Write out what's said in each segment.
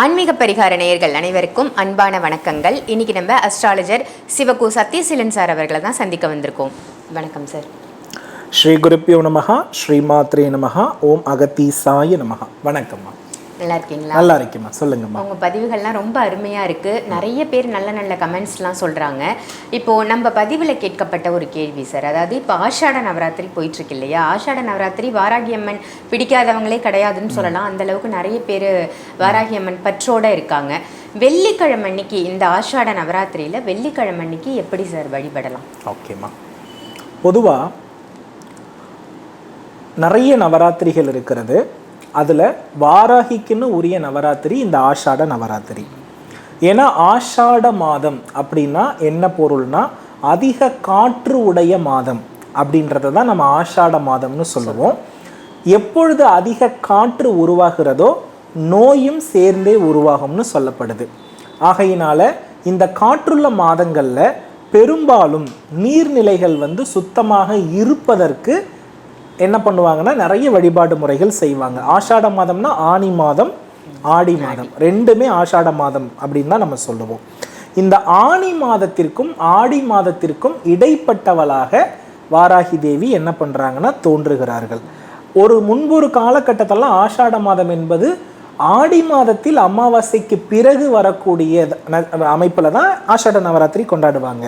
ஆன்மீக பரிகார நேயர்கள் அனைவருக்கும் அன்பான வணக்கங்கள். இன்னைக்கு நம்ம அஸ்ட்ராலஜர் சிவகு சத்யசீலன் சார் அவர்களை தான் சந்திக்க வந்திருக்கோம். வணக்கம் சார். ஸ்ரீ குருப்பியோ நமகா ஸ்ரீ மாத்ரே நமகா ஓம் அகத்தீசாய நமகா வணக்கம்மா நல்லா இருக்கீங்களா? நல்லா இருக்கேம்மா. சொல்லுங்கம்மா. உங்க பதிவுகள்லாம் ரொம்ப அருமையா இருக்கு. நிறைய பேர் நல்ல நல்ல கமெண்ட்ஸ்லாம் சொல்றாங்க. இப்போ நம்ம பதிவில் கேட்கப்பட்ட ஒரு கேள்வி சார். அதாவது இப்போ ஆஷாட நவராத்திரி போயிட்டு இருக்கு இல்லையா? ஆஷாட நவராத்திரி வாராகி அம்மன் பிடிக்காதவங்களே கிடையாதுன்னு சொல்லலாம். அந்த அளவுக்கு நிறைய பேர் வாராகி அம்மன் பற்றோட இருக்காங்க. வெள்ளிக்கிழமை அன்னைக்கு இந்த ஆஷாட நவராத்திரியில வெள்ளிக்கிழமை அன்னைக்கு எப்படி சார் வழிபடலாம்? ஓகேம்மா. பொதுவாக நிறைய நவராத்திரிகள் இருக்கிறது. அதில் வாராகிக்குன்னு உரிய நவராத்திரி இந்த ஆஷாட நவராத்திரி. ஏன்னா ஆஷாட மாதம் அப்படின்னா என்ன பொருள்னா அதிக காற்று உடைய மாதம் அப்படின்றத தான் நம்ம ஆஷாட மாதம்னு சொல்லுவோம். எப்பொழுது அதிக காற்று உருவாகிறதோ நோயும் சேர்ந்தே உருவாகும்னு சொல்லப்படுது. ஆகையினால இந்த காற்றுள்ள மாதங்களில் பெரும்பாலும் நீர்நிலைகள் வந்து சுத்தமாக இருப்பதற்கு என்ன பண்ணுவாங்கன்னா நிறைய வழிபாடு முறைகள் செய்வாங்க. ஆஷாட மாதம்னா ஆனி மாதம் ஆடி மாதம். ரெண்டுமே ஆஷாட மாதம் அப்படின்னு தான் நம்ம சொல்லுவோம். இந்த ஆனி மாதத்திற்கும் ஆடி மாதத்திற்கும் இடைப்பட்டவளாக வாராகி தேவி என்ன பண்றாங்கன்னா தோன்றுகிறார்கள். ஒரு முன்பொரு காலகட்டத்தெல்லாம் ஆஷாட மாதம் என்பது ஆடி மாதத்தில் அமாவாசைக்கு பிறகு வரக்கூடிய அமைப்புல தான் ஆஷாட நவராத்திரி கொண்டாடுவாங்க.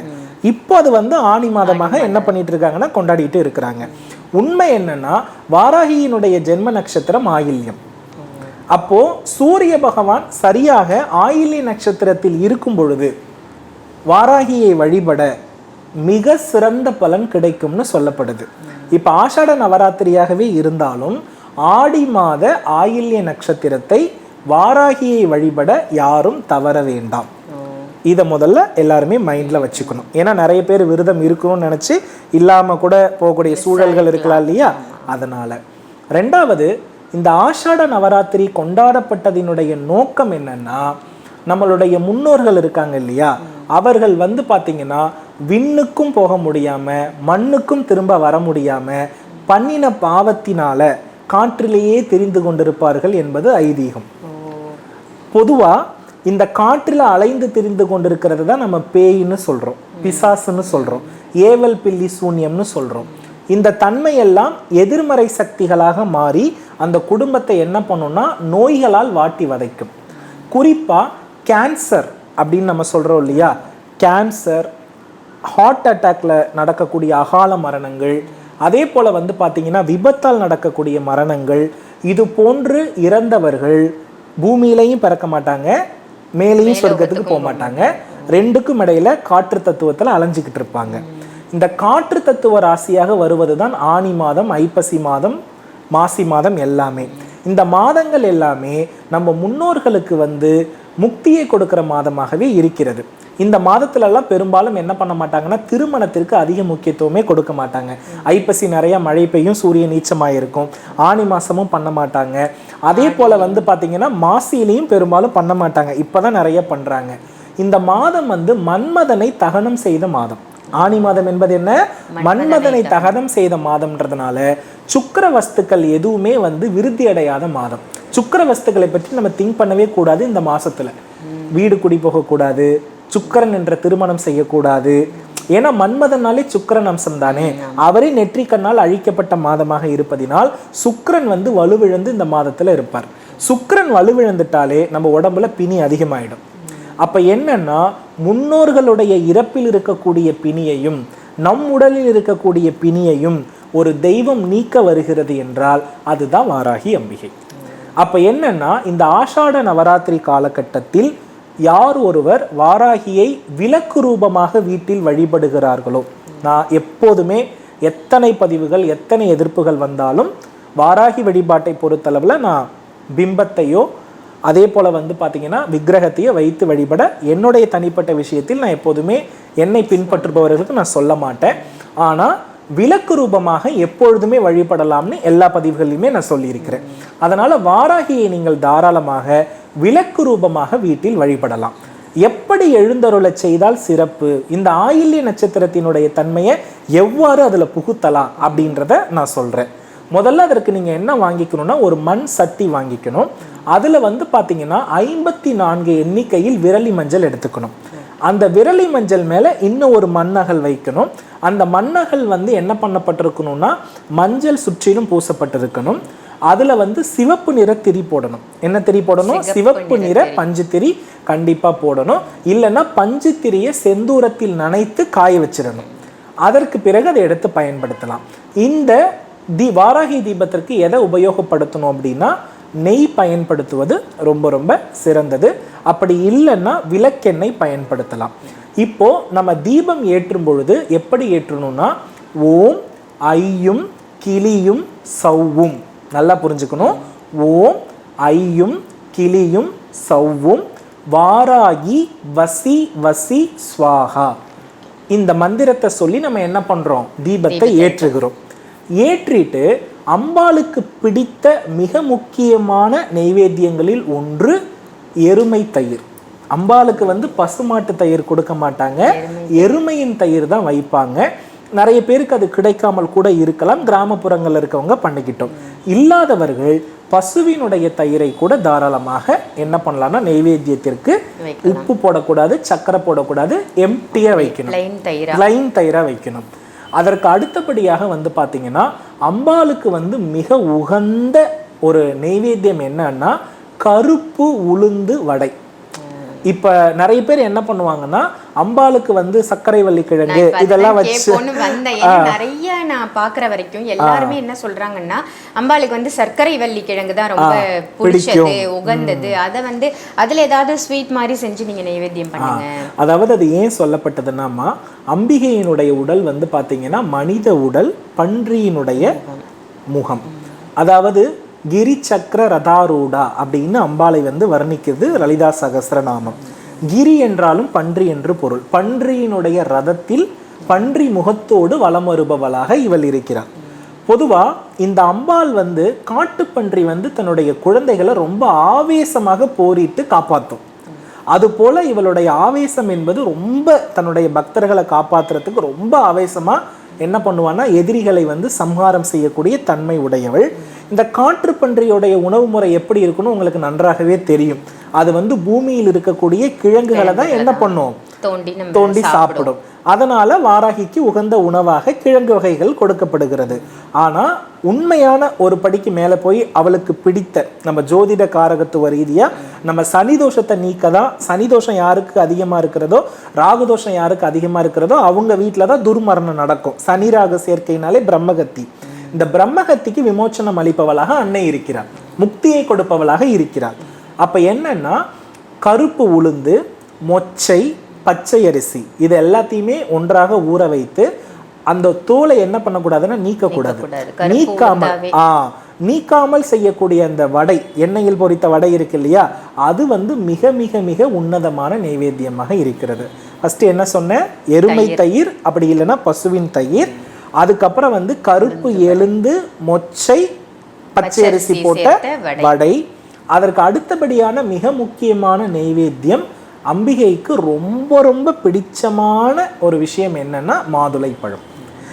இப்போ அது வந்து ஆனி மாதமாக என்ன பண்ணிட்டு இருக்காங்கன்னா கொண்டாடிட்டு இருக்கிறாங்க. உண்மை என்னன்னா வாராகியினுடைய ஜென்ம நட்சத்திரம் ஆயில்யம். அப்போ சூரிய பகவான் சரியாக ஆயில்ய நட்சத்திரத்தில் இருக்கும் பொழுது வாராகியை வழிபட மிக சிறந்த பலன் கிடைக்கும்னு சொல்லப்படுது. இப்போ ஆஷாட நவராத்திரியாகவே இருந்தாலும் ஆடி மாத ஆயில்ய நட்சத்திரத்தை வாராகியை வழிபட யாரும் தவற வேண்டாம். இதை முதல்ல எல்லாருமே மைண்டில் வச்சுக்கணும். ஏன்னா நிறைய பேர் விரதம் இருக்கணும்னு நினச்சி இல்லாமல் கூட போகக்கூடிய சூழல்கள் இருக்கலாம் இல்லையா? அதனால. ரெண்டாவது இந்த ஆஷாட நவராத்திரி கொண்டாடப்பட்டதினுடைய நோக்கம் என்னன்னா நம்மளுடைய முன்னோர்கள் இருக்காங்க இல்லையா? அவர்கள் வந்து பார்த்தீங்கன்னா விண்ணுக்கும் போக முடியாம மண்ணுக்கும் திரும்ப வர முடியாம பண்ணின பாவத்தினால காற்றிலேயே தெரிந்து கொண்டிருப்பார்கள் என்பது ஐதீகம். பொதுவா இந்த காற்றில் அலைந்து திரிந்து கொண்டிருக்கிறது தான் நம்ம பேயின்னு சொல்கிறோம் பிசாசுன்னு சொல்கிறோம் ஏவல் பில்லி சூன்யம்னு சொல்கிறோம் இந்த தன்மையெல்லாம் எதிர்மறை சக்திகளாக மாறி அந்த குடும்பத்தை என்ன பண்ணும்னா நோய்களால் வாட்டி வதைக்கும். குறிப்பாக கேன்சர் அப்படின்னு நம்ம சொல்கிறோம் இல்லையா? கேன்சர் ஹார்ட் அட்டாக்ல நடக்கக்கூடிய அகால மரணங்கள் அதே போல் வந்து பார்த்தீங்கன்னா விபத்தால் நடக்கக்கூடிய மரணங்கள் இது போன்று இறந்தவர்கள் பூமியிலையும் பிறக்க மாட்டாங்க மேலேயும் சொர்க்கத்துக்கு போக மாட்டாங்க ரெண்டுக்கும் இடையில காற்று தத்துவத்துல அலைஞ்சுக்கிட்டு இருப்பாங்க. இந்த காற்று தத்துவ ராசியாக வருவது தான் ஆனி மாதம் ஐப்பசி மாதம் மாசி மாதம் எல்லாமே. இந்த மாதங்கள் எல்லாமே நம்ம முன்னோர்களுக்கு வந்து முக்தியை கொடுக்கிற மாதமாகவே இருக்கிறது. இந்த மாதத்துலலாம் பெரும்பாலும் என்ன பண்ண மாட்டாங்கன்னா திருமணத்திற்கு அதிக முக்கியத்துவமே கொடுக்க மாட்டாங்க. ஐப்பசி நிறைய மழை பெய்யும் சூரியன் நீச்சமாக இருக்கும் ஆனி மாசமும் பண்ண மாட்டாங்க. அதே போல வந்து பார்த்தீங்கன்னா மாசியிலையும் பெரும்பாலும் பண்ண மாட்டாங்க. இப்போதான் நிறைய பண்றாங்க. இந்த மாதம் வந்து மன்மதனை தகனம் செய்த மாதம். ஆனி மாதம் என்பது என்ன? மன்மதனை தகனம். செய்த மாதம்ன்றதுனால சுக்கிர வஸ்துக்கள் எதுவுமே வந்து விருத்தி அடையாத மாதம். சுக்கிர வஸ்துக்களை பற்றி நம்ம திங்க் பண்ணவே கூடாது இந்த மாசத்துல. வீடு குடி போகக்கூடாது. சுக்கரன் என்ற திருமணம் செய்யக்கூடாது. ஏன்னா மன்மதனாலே சுக்கிரன் அம்சம் தானே? அவரே நெற்றிக்கண்ணால் அழிக்கப்பட்ட மாதமாக இருப்பதினால் சுக்கிரன் வந்து வலுவிழந்து இந்த மாதத்துல இருப்பார். சுக்கிரன் வலுவிழந்துட்டாலே நம்ம உடம்புல பிணி அதிகமாயிடும். அப்ப என்னன்னா முன்னோர்களுடைய இறப்பில் இருக்கக்கூடிய பிணியையும் நம் உடலில் இருக்கக்கூடிய பிணியையும் ஒரு தெய்வம் நீக்க வருகிறது என்றால் அதுதான் வாராகி அம்பிகை. அப்ப என்னன்னா இந்த ஆஷாட நவராத்திரி காலகட்டத்தில் யார் ஒருவர் வாராகியை விளக்கு ரூபமாக வீட்டில் வழிபடுகிறார்களோ? நான் எப்போதுமே எத்தனை பதிவுகள் எத்தனை எதிர்ப்புகள் வந்தாலும் வாராகி வழிபாட்டை பொறுத்தளவில் நான் பிம்பத்தையோ அதே போல் வந்து பார்த்தீங்கன்னா விக்கிரகத்தையோ வைத்து வழிபட என்னுடைய தனிப்பட்ட விஷயத்தில் நான் எப்போதுமே என்னை பின்பற்றுபவர்களுக்கு நான் சொல்ல மாட்டேன். ஆனால் விளக்கு ரூபமாக எப்பொழுதுமே வழிபடலாம்னு எல்லா பதிவுகளையுமே நான் சொல்லியிருக்கிறேன். அதனால் வாராகியை நீங்கள் தாராளமாக விளக்கு ரூபமாக வீட்டில் வழிபடலாம். எப்படி எழுந்தருளை செய்தால் சிறப்பு? இந்த ஆயில்ய நட்சத்திரத்தினுடைய தன்மையை எவ்வாறு அதில் புகுத்தலாம் அப்படின்றத நான் சொல்கிறேன் முதல்ல அதற்கு நீங்கள் என்ன வாங்கிக்கணும்னா ஒரு மண் சட்டி வாங்கிக்கணும். அதில் வந்து பார்த்தீங்கன்னா ஐம்பத்தி நான்கு எண்ணிக்கையில் விரலி மஞ்சள் எடுத்துக்கணும். அந்த விரலி மஞ்சள் மேலே இன்னும் ஒரு மண்ணகல் வைக்கணும். அந்த மண்ணகல் வந்து என்ன பண்ணப்பட்டிருக்கணும்னா மஞ்சள் சுற்றிலும் பூசப்பட்டிருக்கணும். அதுல வந்து சிவப்பு நிற திரி போடணும். என்ன திரி போடணும்? சிவப்பு நிற பஞ்சு திரி கண்டிப்பா போடணும். இல்லைன்னா பஞ்சு திரியை செந்தூரத்தில் நனைத்து காய வச்சிடணும். அதற்கு பிறகு அதை எடுத்து பயன்படுத்தலாம். இந்த தி வாராகி தீபத்திற்கு எதை உபயோகப்படுத்தணும் அப்படின்னா நெய் பயன்படுத்துவது ரொம்ப ரொம்ப சிறந்தது. அப்படி இல்லைன்னா விளக்கெண்ணெய் பயன்படுத்தலாம். இப்போ நம்ம தீபம் ஏற்றும் பொழுது எப்படி ஏற்றணும்னா ஓம் ஐயும் கிளியும் சவ்வும் நல்லா புரிஞ்சுக்கணும். ஓம் ஐயும் கிளியும் சவ்வும் வாராகி வசி வசி ஸ்வாகா இந்த மந்திரத்தை சொல்லி நம்ம என்ன பண்றோம்? தீபத்தை ஏற்றுகிறோம். ஏற்றிட்டு அம்பாளுக்கு பிடித்த மிக முக்கியமான நெய்வேத்தியங்களில் ஒன்று எருமை தயிர். அம்பாளுக்கு வந்து பசுமாட்டு தயிர் கொடுக்க மாட்டாங்க. எருமையின் தயிர் தான் வைப்பாங்க. நிறைய பேருக்கு அது கிடைக்காமல் கூட இருக்கலாம். கிராமப்புறங்கள்ல இருக்கவங்க பண்ணிக்கிட்டோம். இல்லாதவர்கள் பசுவினுடைய தயிரை கூட தாராளமாக என்ன பண்ணலாம்னா நெய்வேத்தியத்திற்கு உப்பு போடக்கூடாது சக்கரை போடக்கூடாது எம்டியா வைக்கணும். லைன் தயிரா? லைன் தயிரா வைக்கணும். அதற்கு அடுத்தபடியாக வந்து பார்த்தீங்கன்னா அம்பாளுக்கு வந்து மிக உகந்த ஒரு நெய்வேத்தியம் என்னன்னா கருப்பு உளுந்து வடை. இப்ப நிறைய பேர் என்ன பண்ணுவாங்கன்னா அம்பாளுக்கு வந்து சர்க்கரை வள்ளி கிழங்கு இதெல்லாம் வச்சு நிறைய நான் பாக்குற வரைக்கும் எல்லாருமே என்ன சொல்றாங்கன்னா அம்பாளுக்கு வந்து சர்க்கரை வள்ளி கிழங்கு தான் ரொம்ப பிடிச்சது உகந்தது. அத வந்து அதுல ஏதாவது ஸ்வீட் மாதிரி செஞ்சு நீங்க நைவேத்தியம் பண்ணுங்க. அதாவது அது ஏன் சொல்லப்பட்டதுன்னாமா அம்பிகையினுடைய உடல் வந்து பாத்தீங்கன்னா மனித உடல் பன்றியினுடைய முகம். அதாவது கிரி சக்கர ரதாரூடா அப்படின்னு அம்பாளை வந்து வர்ணிக்கிறது லலிதா சகசிரநாமம். கிரி என்றாலும் பன்றி என்று பொருள். பன்றியினுடைய ரதத்தில் பன்றி முகத்தோடு வலம் வருபவளாக இவள் இருக்கிறார் பொதுவாக இந்த அம்பாள் வந்து காட்டுப்பன்றி வந்து தன்னுடைய குழந்தைகளை ரொம்ப ஆவேசமாக போரிட்டு காப்பாற்றும். அதுபோல் இவளுடைய ஆவேசம் என்பது ரொம்ப தன்னுடைய பக்தர்களை காப்பாத்துறதுக்கு ரொம்ப ஆவேசமா என்ன பண்ணுவான்னா எதிரிகளை வந்து சம்ஹாரம் செய்யக்கூடிய தன்மை உடையவள். இந்த காற்று பன்றியுடைய உணவு முறை எப்படி இருக்குன்னு உங்களுக்கு நன்றாகவே தெரியும். அது வந்து பூமியில் இருக்கக்கூடிய கிழங்குகளை தான் என்ன பண்ணும்? தோண்டி தோண்டி சாப்பிடும். அதனால வாராகிக்கு உகந்த உணவாக கிழங்கு வகைகள் கொடுக்கப்படுகிறது. ஆனா உண்மையான ஒரு படிக்கு மேல போய் அவளுக்கு பிடித்த நம்ம ஜோதிட காரகத்துவ ரீதியா நம்ம சனி தோஷத்தை நீக்க தான் சனி தோஷம் யாருக்கு அதிகமா இருக்கிறதோ ராகு தோஷம் யாருக்கு அதிகமா இருக்கிறதோ அவங்க வீட்டில தான் துர்மரணம் நடக்கும். சனி ராகு சேர்க்கையினாலே பிரம்மகத்தி. இந்த பிரம்மகத்திக்கு விமோச்சனம் அளிப்பவளாக அன்னை இருக்கிறார். முக்தியை கொடுப்பவளாக இருக்கிறார். அப்ப என்னன்னா கருப்பு உளுந்து மொச்சை பச்சை அரிசி இது எல்லாத்தையுமே ஒன்றாக ஊற வைத்து அந்த தோலை என்ன பண்ணக்கூடாதுன்னா நீக்கக்கூடாது. நீக்காமல். ஆ நீக்காமல் செய்யக்கூடிய அந்த வடை எண்ணெயில் பொரித்த வடை இருக்கு இல்லையா? அது வந்து மிக மிக மிக உன்னதமான நைவேத்தியமாக இருக்கிறது. ஃபர்ஸ்ட் என்ன சொன்னேன்? எருமை தயிர். அப்படி இல்லைன்னா பசுவின் தயிர். அதுக்கப்புறம் வந்து கருப்பு எலுந்து மொச்சை பச்சை அரிசி போட்ட வடை. அதற்கு அடுத்தபடியான மிக முக்கியமான நெய்வேத்தியம் அம்பிகைக்கு ரொம்ப ரொம்ப பிடிச்சமான ஒரு விஷயம் என்னன்னா மாதுளை பழம்.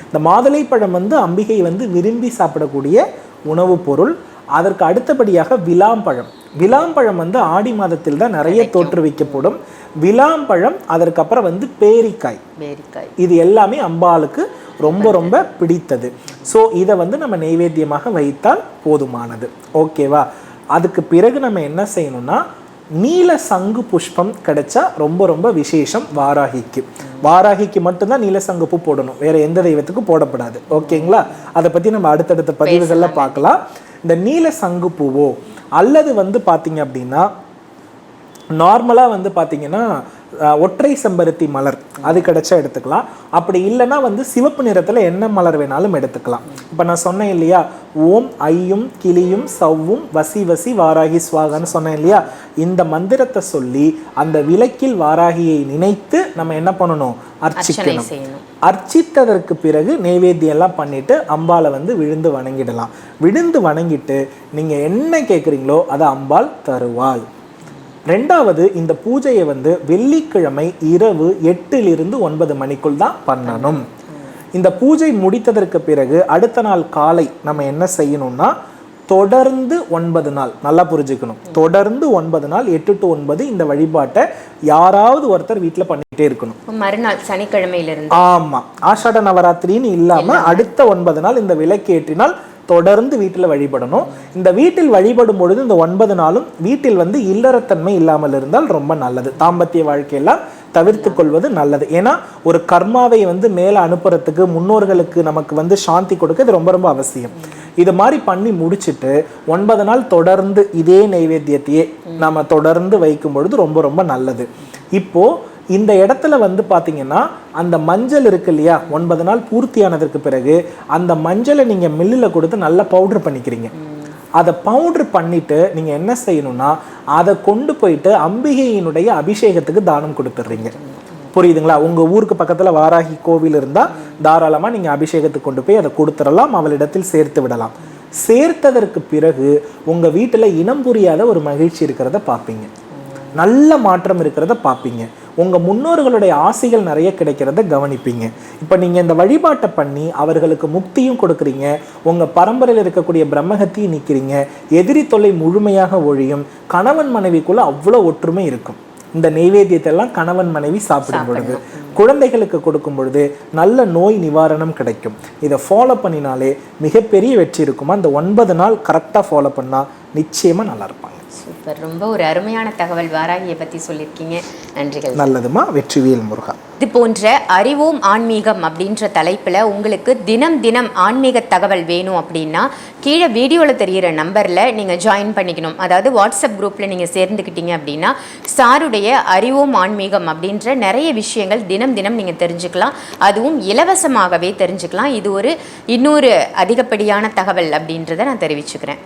இந்த மாதுளை பழம் வந்து அம்பிகை வந்து விரும்பி சாப்பிடக்கூடிய உணவுப் பொருள். அதற்கு அடுத்தபடியாக விளாம்பழம் விளாம்பழம் வந்து ஆடி மாதத்தில் தான் நிறைய தோற்றுவிக்கப்படும். விளாம்பழம் அதற்கப்புறம் வந்து பேரிக்காய். பேரிக்காய். இது எல்லாமே அம்பாளுக்கு ரொம்ப ரொம்ப பிடித்தது. ஸோ இதை வந்து நம்ம நெய்வேத்தியமாக வைத்தால் போதுமானது. ஓகேவா அதுக்கு பிறகு நம்ம என்ன செய்யணும்னா நீல சங்கு புஷ்பம் கிடைச்சா ரொம்ப ரொம்ப விசேஷம் வாராகிக்கு. வாராகிக்கு மட்டும்தான் நீல சங்கு பூ போடணும். வேற எந்த தெய்வத்துக்கும் போடப்படாது. ஓகேங்களா? அதை பத்தி நம்ம அடுத்தடுத்த பதிவுகள்ல பார்க்கலாம். இந்த நீல சங்கு பூவோ அல்லது வந்து பாத்தீங்க அப்படின்னா நார்மலாக வந்து பார்த்தீங்கன்னா ஒற்றை செம்பருத்தி மலர். அது கிடைச்சா எடுத்துக்கலாம். அப்படி இல்லைன்னா வந்து சிவப்பு நிறத்தில் என்ன மலர் வேணாலும் எடுத்துக்கலாம். இப்போ நான் சொன்னேன் இல்லையா ஓம் ஐயும் கிளியும் சவ்வும் வசி வசி வாராகி ஸ்வாகான்னு சொன்னேன் இல்லையா? இந்த மந்திரத்தை சொல்லி அந்த விளக்கில் வாராகியை நினைத்து நம்ம என்ன பண்ணணும்? அர்ச்சிக்கணும். அர்ச்சித்ததற்கு பிறகு நெய்வேத்தியம் எல்லாம் பண்ணிட்டு அம்பாளை வந்து விழுந்து வணங்கிடலாம். விழுந்து வணங்கிட்டு நீங்க என்ன கேட்குறீங்களோ அதை அம்பாள் தருவாள். ரெண்டாவது இந்த பூஜையை வந்து வெள்ளிக்கிழமை இரவு எட்டிலிருந்து ஒன்பது மணிக்குள் தான் பண்ணணும். இந்த பூஜை முடித்ததற்கு பிறகு அடுத்த நாள் காலை நம்ம என்ன செய்யணும்னா தொடர்ந்து ஒன்பது நாள் நல்லா புரிஞ்சுக்கணும். தொடர்ந்து ஒன்பது நாள் எட்டு டு ஒன்பது இந்த வழிபாட்டை யாராவது ஒருத்தர் வீட்டில் பண்ணிட்டே இருக்கணும். மறுநாள் சனிக்கிழமையிலிருந்து. ஆமா. ஆஷாட நவராத்திரின்னு இல்லாம. அடுத்த ஒன்பது நாள் இந்த விளக்கேற்றினால் தொடர்ந்து வீட்டில் வழிபடணும். இந்த வீட்டில் வழிபடும் பொழுது இந்த ஒன்பது நாளும் வீட்டில் வந்து இல்லறத்தன்மை இல்லாமல் இருந்தால் ரொம்ப நல்லது. தாம்பத்திய வாழ்க்கையெல்லாம் தவிர்த்து கொள்வது நல்லது. ஏன்னா ஒரு கர்மாவை வந்து மேலே அனுப்புறதுக்கு முன்னோர்களுக்கு நமக்கு வந்து சாந்தி கொடுக்க இது ரொம்ப ரொம்ப அவசியம். இது மாதிரி பண்ணி முடிச்சிட்டு ஒன்பது நாள் தொடர்ந்து இதே நைவேத்தியத்தையே நம்ம தொடர்ந்து வைக்கும் பொழுது ரொம்ப ரொம்ப நல்லது. இப்போது இந்த இடத்துல வந்து பார்த்திங்கன்னா அந்த மஞ்சள் இருக்கு இல்லையா? ஒன்பது நாள் பூர்த்தியானதற்கு பிறகு அந்த மஞ்சளை நீங்கள் மில்லில் கொடுத்து நல்லா பவுடர் பண்ணிக்கிறீங்க. அதை பவுடர் பண்ணிட்டு நீங்கள் என்ன செய்யணும்னா அதை கொண்டு போயிட்டு அம்பிகையினுடைய அபிஷேகத்துக்கு தானம் கொடுத்துட்றீங்க புரியுதுங்களா? உங்கள் ஊருக்கு பக்கத்தில் வாராகி கோவில் இருந்தால் தாராளமாக நீங்கள் அபிஷேகத்துக்கு கொண்டு போய் அதை கொடுத்துடலாம் அவளிடத்தில் சேர்த்து விடலாம். சேர்த்ததற்கு பிறகு உங்கள் வீட்டில் இனம் புரியாத ஒரு மகிழ்ச்சி இருக்கிறத பார்ப்பீங்க. நல்ல மாற்றம் இருக்கிறத பார்ப்பீங்க. உங்க முன்னோர்களுடைய ஆசைகள் நிறைய கிடைக்கிறத கவனிப்பீங்க. இப்போ நீங்க இந்த வழிபாட்டை பண்ணி அவர்களுக்கு முக்தியும் கொடுக்குறீங்க. உங்க பரம்பரையில் இருக்கக்கூடிய பிரம்மகத்தையும் நிற்கிறீங்க எதிரி தொல்லை முழுமையாக ஒழியும். கணவன் மனைவிக்குள்ள அவ்வளோ ஒற்றுமை இருக்கும். இந்த நெய்வேத்தியத்தை எல்லாம் கணவன் மனைவி சாப்பிடும் பொழுது குழந்தைகளுக்கு கொடுக்கும் பொழுது நல்ல நோய் நிவாரணம் கிடைக்கும். இதை ஃபாலோ பண்ணினாலே மிகப்பெரிய வெற்றி இருக்குமா? இந்த ஒன்பது நாள் கரெக்டாக ஃபாலோ பண்ணா நிச்சயமா நல்லா இருப்பாங்க. சூப்பர். ரொம்ப ஒரு அருமையான தகவல் வாராகியை பற்றி சொல்லியிருக்கீங்க. நன்றிகள். நல்லதுமா? வெற்றிவேல் முருகா. இது போன்ற அறிவோம் ஆன்மீகம் அப்படின்ற தலைப்பில் உங்களுக்கு தினம் தினம் ஆன்மீக தகவல் வேணும் அப்படின்னா கீழே வீடியோவில் தெரிகிற நம்பரில் நீங்கள் ஜாயின் பண்ணிக்கணும். அதாவது வாட்ஸ்அப் குரூப்பில் நீங்கள் சேர்ந்துக்கிட்டீங்க அப்படின்னா சாருடைய அறிவோம் ஆன்மீகம் அப்படின்ற நிறைய விஷயங்கள் தினம் தினம் நீங்கள் தெரிஞ்சுக்கலாம். அதுவும் இலவசமாகவே தெரிஞ்சுக்கலாம். இது ஒரு இன்னொரு அதிகப்படியான தகவல் அப்படின்றத நான் தெரிவிச்சுக்கிறேன்.